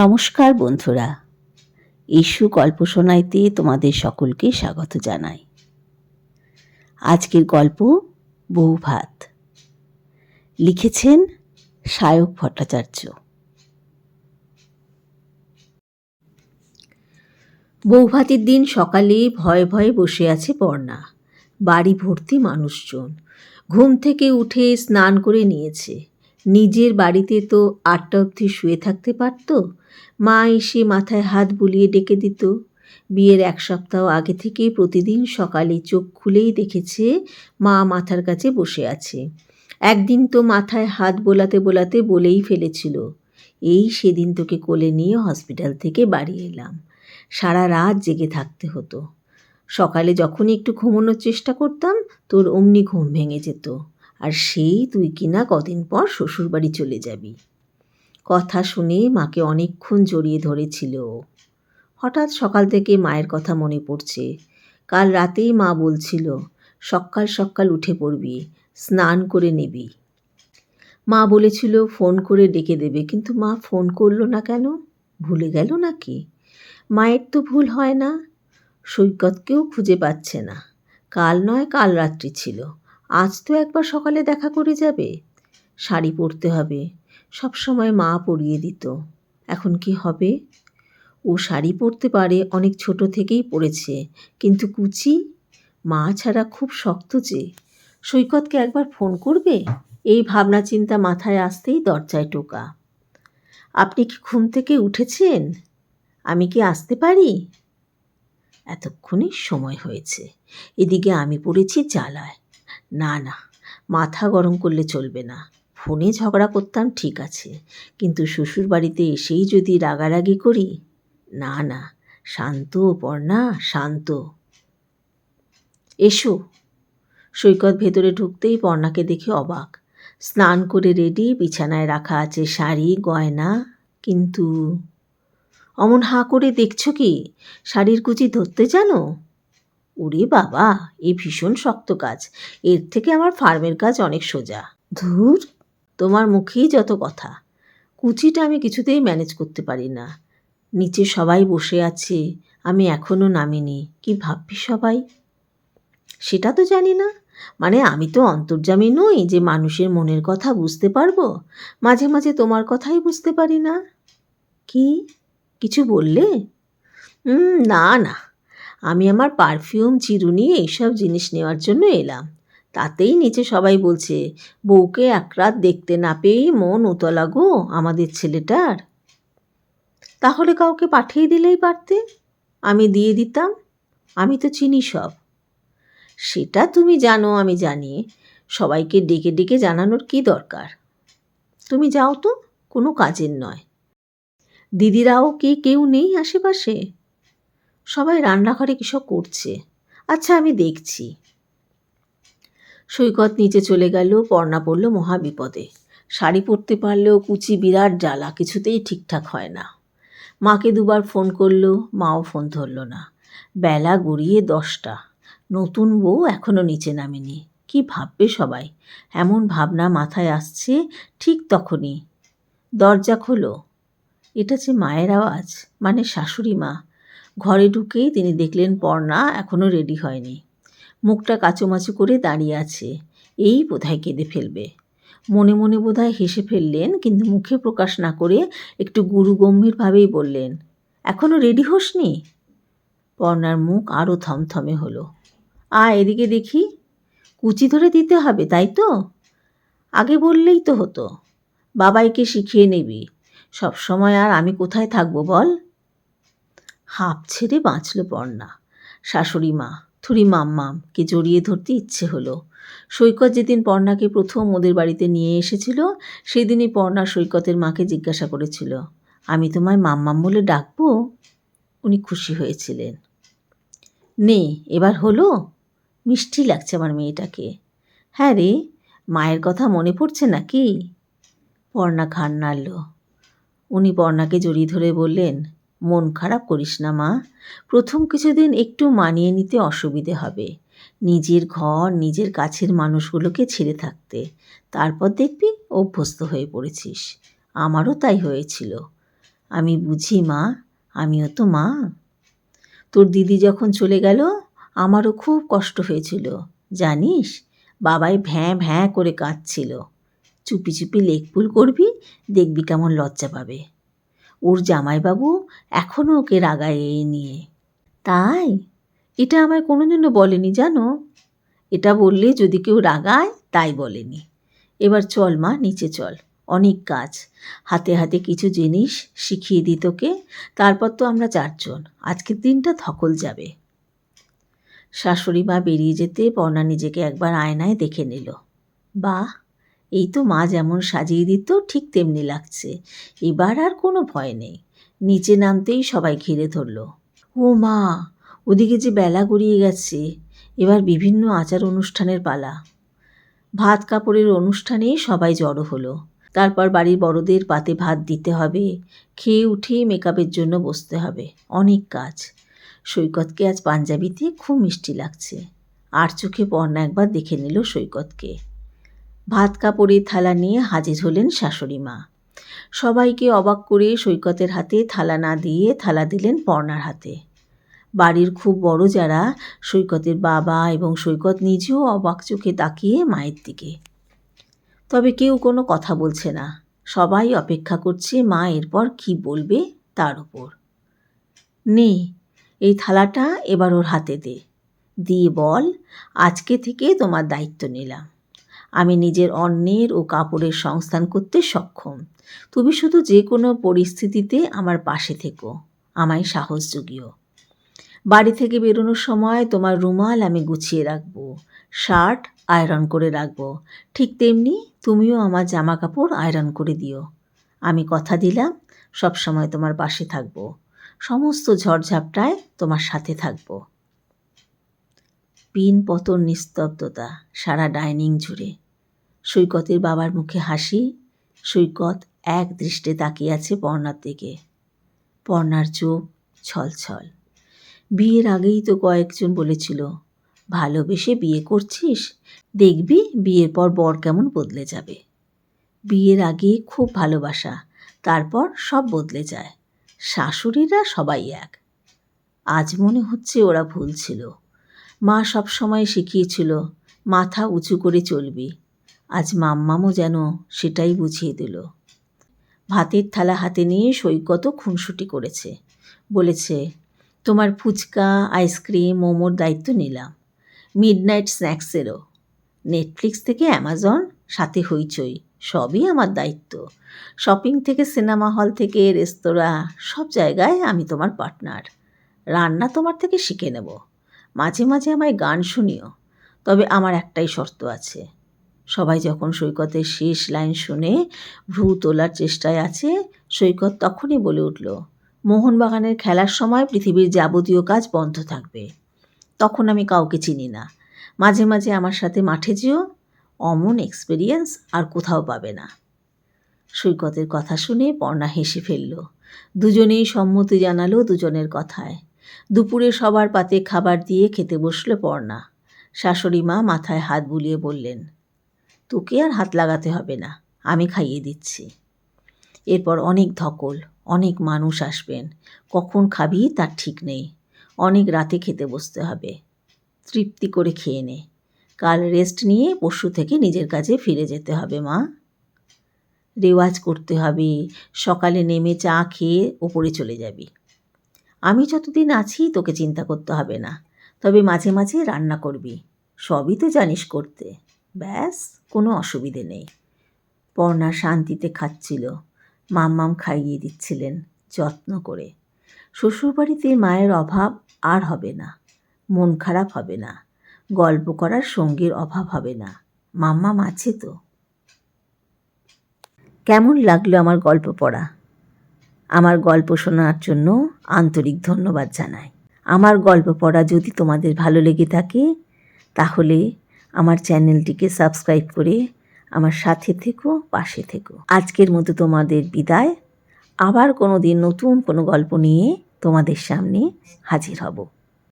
নমস্কার বন্ধুরা। ইস্যু গল্প শোনাইতে তোমাদের সকলকে স্বাগত জানাই। আজকের গল্প বউ ভাত। লিখেছেন সায়ক ভট্টাচার্য। বৌভাতের দিন সকালে ভয়ে ভয়ে বসে আছে পর্ণা বাড়ি ভর্তি মানুষজন। ঘুম থেকে উঠে স্নান করে নিয়েছে। নিজের বাড়িতে তো আটটা অবধি শুয়ে থাকতে পারতো? মা এসে মাথায় হাত বুলিয়ে ডেকে দিত। বিয়ের এক সপ্তাহ আগে থেকে প্রতিদিন সকালে চোখ খুলেই দেখেছে মা মাথার কাছে বসে আছে। একদিন তো মাথায় হাত বোলাতে বোলাতে বলেই ফেলেছিল। এই সেদিন তোকে কোলে নিয়ে হসপিটাল থেকে বাড়ি এলাম। সারা রাত জেগে থাকতে হতো। সকালে যখনই একটু ঘুমানোর চেষ্টা করতাম, তোর অমনি ঘুম ভেঙে যেত। আর সেই তুই কিনা কদিন পর শ্বশুরবাড়ি চলে যাবি। কথা শুনে মাকে অনেকক্ষণ জড়িয়ে ধরেছিল। হঠাৎ সকাল থেকে মায়ের কথা মনে পড়ছে। কাল রাতেই মা বলছিল, সকাল সকাল উঠে পড়বি, স্নান করে নিবি। মা বলেছিল, ফোন করে ডেকে দেবে। কিন্তু মা ফোন করল না কেন? ভুলে গেল নাকি? মায়ের তো ভুল হয় না। সৈকতকেও খুঁজে পাচ্ছে না। কাল নয়, কাল রাত্রি ছিল। আজ তো একবার সকালে দেখা করে যাবে। শাড়ি পরতে হবে। সব সময় মা পরিয়ে দিত। এখন কি হবে? ও শাড়ি পরতে পারে, অনেক ছোট থেকেই পড়েছে কিন্তু কুচি? মা ছাড়া খুব শক্ত যে। সৈকতকে একবার ফোন করবে? এই ভাবনা চিন্তা মাথায় আসতেই দরজায় টোকা। আপনি কি ঘুম থেকে উঠেছেন? আমি কি আসতে পারি? এতক্ষণই সময় হয়েছে। এদিকে আমি পড়েছি জ্বালায়। না না, মাথা গরম করলে চলবে না। ফোনে ঝগড়া করতাম, ঠিক আছে। কিন্তু শ্বশুর বাড়িতে এসেই যদি রাগারাগি করি, না না, শান্ত পর্ণা শান্ত। এসো। সৈকত ভেতরে ঢুকতেই পর্ণাকে দেখে অবাক। স্নান করে রেডি, বিছানায় রাখা আছে শাড়ি, গয়না, কিন্তু অমন হাঁ করে দেখছ কি? শাড়ির কুচি ধরতে জানো? ওরে বাবা, এ ভীষণ শক্ত কাজ। এর থেকে আমার ফার্মের কাজ অনেক সোজা। ধুর! তোমার মুখেই যত কথা। কুচিটা আমি কিছুতেই ম্যানেজ করতে পারি না। নিচে সবাই বসে আছে, আমি এখনও নামিনি, কি ভাববি সবাই? সেটা তো জানি না। মানে আমি তো অন্তর্জামী নই যে মানুষের মনের কথা বুঝতে পারব, মাঝে মাঝে তোমার কথাই বুঝতে পারি না। কি? কিছু বললে? না না। আমি আমার পারফিউম চিরুনি, এইসব জিনিস নেওয়ার জন্য এলাম। তাতেই নিচে সবাই বলছে, বউকে এক রাত দেখতে না পেয়েই মন উতলা গো আমাদের ছেলেটার। তাহলে কাউকে পাঠিয়ে দিলেই পারতে? আমি দিয়ে দিতাম, আমি তো চিনি সব। সেটা তুমি জানো, আমি জানি। সবাইকে ডেকে ডেকে জানানোর কি দরকার? তুমি যাও তো, কোনো কাজের নয়। দিদিরাও কি, কেউ নেই আশেপাশে? সবাই রান্নাঘরে কিসব করছে? আচ্ছা আমি দেখছি। সৈকত নিচে চলে গেল, পর্ণা পড়ল মহাবিপদে শাড়ি পরতে পারলেও কুচি বিরাট জ্বালা, কিছুতেই ঠিকঠাক হয় না। মাকে দুবার ফোন করল, মাও ফোন ধরলো না। বেলা গড়িয়ে দশটা। নতুন বউ এখনও নিচে নামেনি। কি ভাববে সবাই? এমন ভাবনা মাথায় আসছে ঠিক তখনই। দরজা খোলো। এটা যে মায়ের আওয়াজ মানে শাশুড়ি মা। ঘরে ঢুকেই তিনি দেখলেন পর্ণা এখনও রেডি হয়নি। মুখটা কাচুমাচু করে দাঁড়িয়ে আছে। এই বোধহয় কেঁদে ফেলবে। মনে মনে বোধহয় হেসে ফেললেন, কিন্তু মুখে প্রকাশ না করে একটু গুরু গম্ভীরভাবেই বললেন এখনও রেডি হোসনি? পর্ণার মুখ আরও থমথমে হলো। আ, এদিকে দেখি। কুচি ধরে দিতে হবে, তাই তো? আগে বললেই তো হতো। বাবাইকে শিখিয়ে নিবি। সব সময় আর আমি কোথায় থাকব বল? হাঁপ ছেড়ে বাঁচল পর্ণা। শাশুড়ি মা থুরি মাম্মামকে জড়িয়ে ধরতে ইচ্ছে হলো। সৈকত যেদিন পর্ণাকে প্রথম ওদের বাড়িতে নিয়ে এসেছিল, সেদিনই পর্ণা সৈকতের মাকে জিজ্ঞাসা করেছিল, আমি তোমায় মাম্মাম বলে ডাকবো? উনি খুশি হয়েছিলেন। নে, এবার হলো? মিষ্টি লাগছে আমার মেয়েটাকে। হ্যাঁ রে, মায়ের কথা মনে পড়ছে নাকি? পর্ণা ঘাড় নাড়ল। উনি পর্ণাকে জড়িয়ে ধরে বললেন মন খারাপ করিস না, মা। প্রথম কিছুদিন একটু মানিয়ে নিতে অসুবিধে হবে। নিজের ঘর, নিজের কাছের মানুষগুলোকে ছেড়ে থাকতে। তারপর দেখবি অভ্যস্ত হয়ে পড়েছিস। আমারও তাই হয়েছিল। আমি বুঝি, মা। আমিও তো, মা। তোর দিদি যখন চলে গেল, আমারও খুব কষ্ট হয়েছিল। জানিস, বাবাই ভ্যাঁ ভ্যাঁ করে কাঁদছিল। চুপি চুপি লেকপুল করবি, দেখবি কেমন লজ্জা পাবে। ওর জামাইবাবু এখনও ওকে রাগায় এই নিয়ে। তাই? এটা আমায় কোনোদিনও বলেনি, জানো? এটা বললে যদি কেউ রাগায়, তাই বলেনি। এবার চল মা, নিচে চল। অনেক কাজ। হাতে হাতে কিছু জিনিস শিখিয়ে দিই তোকে। তারপর তো আমরা চারজন। আজকের দিনটা ধকল যাবে। শাশুড়ি মা বেরিয়ে যেতে পর্ণা নিজেকে একবার আয়নায় দেখে নিল। বাহ! এই তো মা যেমন সাজিয়ে দিত, ঠিক তেমনি লাগছে। এবার আর কোনো ভয় নেই। নিচে নামতেই সবাই ঘিরে ধরল। ও মা, ওদিকে যে বেলা গড়িয়ে গেছে। এবার বিভিন্ন আচার অনুষ্ঠানের পালা। ভাত কাপড়ের অনুষ্ঠানেই সবাই জড়ো হলো। তারপর বাড়ির বড়দের পাতে ভাত দিতে হবে। খেয়ে উঠেই মেকআপের জন্য বসতে হবে। অনেক কাজ। সৈকতকে আজ পাঞ্জাবিতে খুব মিষ্টি লাগছে। আর চোখে পর্ণা একবার দেখে নিল সৈকতকে। ভাত কাপড়ের থালা নিয়ে হাজির হলেন শাশুড়ি মা। সবাইকে অবাক করে সৈকতের হাতে থালা না দিয়ে থালা দিলেন পর্ণার হাতে। বাড়ির খুব বড় যারা, সৈকতের বাবা এবং সৈকত নিজেও অবাক চোখে তাকিয়ে মায়ের দিকে। তবে কেউ কোনো কথা বলছে না। সবাই অপেক্ষা করছে মা এরপর কি বলবে তার উপর। নে, এই থালাটা এবার ওর হাতে দে। দিয়ে বল, আজকে থেকে তোমার দায়িত্ব নিলাম। আমি নিজের অন্যের ও কাপড়ের সংস্থান করতে সক্ষম। তুমি শুধু যে কোনো পরিস্থিতিতে আমার পাশে থেকো। আমায় সাহস জুগিও। বাড়ি থেকে বেরোনোর সময় তোমার রুমাল আমি গুছিয়ে রাখব। শার্ট আয়রন করে রাখব। ঠিক তেমনি তুমিও আমার জামা কাপড় আয়রন করে দিও। আমি কথা দিলাম সব সময় তোমার পাশে থাকব। সমস্ত ঝড়ঝাপটায় তোমার সাথে থাকব। পিন পতন নিস্তব্ধতা সারা ডাইনিং জুড়ে। সৈকতের বাবার মুখে হাসি, সৈকত এক দৃষ্টে তাকিয়ে আছে পর্ণার দিকে। পর্ণার চোখ ছলছল। বিয়ের আগেই তো কয়েকজন বলেছিল, ভালোবেসে বিয়ে করছিস? দেখবি বিয়ের পর বর কেমন বদলে যাবে। বিয়ের আগে খুব ভালোবাসা, তারপর সব বদলে যায়। শাশুড়িরা সবাই এক। আজ মনে হচ্ছে ওরা ভুল ছিল। মা সব সময় শিখিয়েছিল, মাথা উঁচু করে চলবি। আজ মাম্মামও যেন সেটাই বুঝিয়ে দিল। ভাতের থালা হাতে নিয়ে সৈকতও খুনসুটি করেছে। বলেছে, তোমার ফুচকা, আইসক্রিম, মোমোর দায়িত্ব নিলাম। মিডনাইট স্ন্যাক্সেরও। নেটফ্লিক্স থেকে অ্যামাজন, সাথে হইচই। সবই আমার দায়িত্ব। শপিং থেকে সিনেমা হল থেকে রেস্তোরাঁ, সব জায়গায় আমি তোমার পার্টনার। রান্না তোমার থেকে শিখে নেব। মাঝে মাঝে আমায় গান শুনিও, তবে আমার একটাই শর্ত আছে। সবাই যখন সৈকতের শেষ লাইন শুনে ভ্রু তোলার চেষ্টায় আছে, সৈকত তখনই বলে উঠল, মোহনবাগানের খেলার সময় পৃথিবীর যাবতীয় কাজ বন্ধ থাকবে। তখন আমি কাউকে চিনি না। মাঝে মাঝে আমার সাথে মাঠে যেও, অমন এক্সপিরিয়েন্স আর কোথাও পাবে না। সৈকতের কথা শুনে পর্ণা হেসে ফেলল, দুজনেই সম্মতি জানালো দুজনের কথায়। দুপুরে সবার পাতে খাবার দিয়ে খেতে বসল পর্ণা। শাশুড়ি মা মাথায় হাত বুলিয়ে বললেন, তোকে আর হাত লাগাতে হবে না, আমি খাইয়ে দিচ্ছি। এরপর অনেক ধকল, অনেক মানুষ আসবেন, কখন খাবি তার ঠিক নেই, অনেক রাতে খেতে বসতে হবে। তৃপ্তি করে খেয়ে নে, কাল রেস্ট নিয়ে পরশু থেকে নিজের কাজে ফিরে যেতে হবে, মা। রেওয়াজ করতে হবে, সকালে নেমে চা খেয়ে ওপরে চলে যাবি। আমি যতদিন আছি তোকে চিন্তা করতে হবে না। তবে মাঝে মাঝে রান্না করবি। সবই তো জানিস করতে। ব্যাস, কোনো অসুবিধে নেই। পর্ণা শান্তিতে খাচ্ছিল। মাম্মাম খাইয়ে দিচ্ছিলেন যত্ন করে। শ্বশুরবাড়িতে মায়ের অভাব আর হবে না। মন খারাপ হবে না। গল্প করার সঙ্গীর অভাব হবে না। মাম্মাম আছে তো। কেমন লাগল আমার গল্প পড়া? আমার গল্প শোনার জন্য আন্তরিক ধন্যবাদ জানাই। আমার গল্প পড়া যদি তোমাদের ভালো লেগে থাকে, তাহলে আমার চ্যানেলটিকে সাবস্ক্রাইব করে আমার সাথে থেকো, পাশে থেকো। আজকের মতো তোমাদের বিদায়। আবার কোনো দিন নতুন কোনো গল্প নিয়ে তোমাদের সামনে হাজির হব।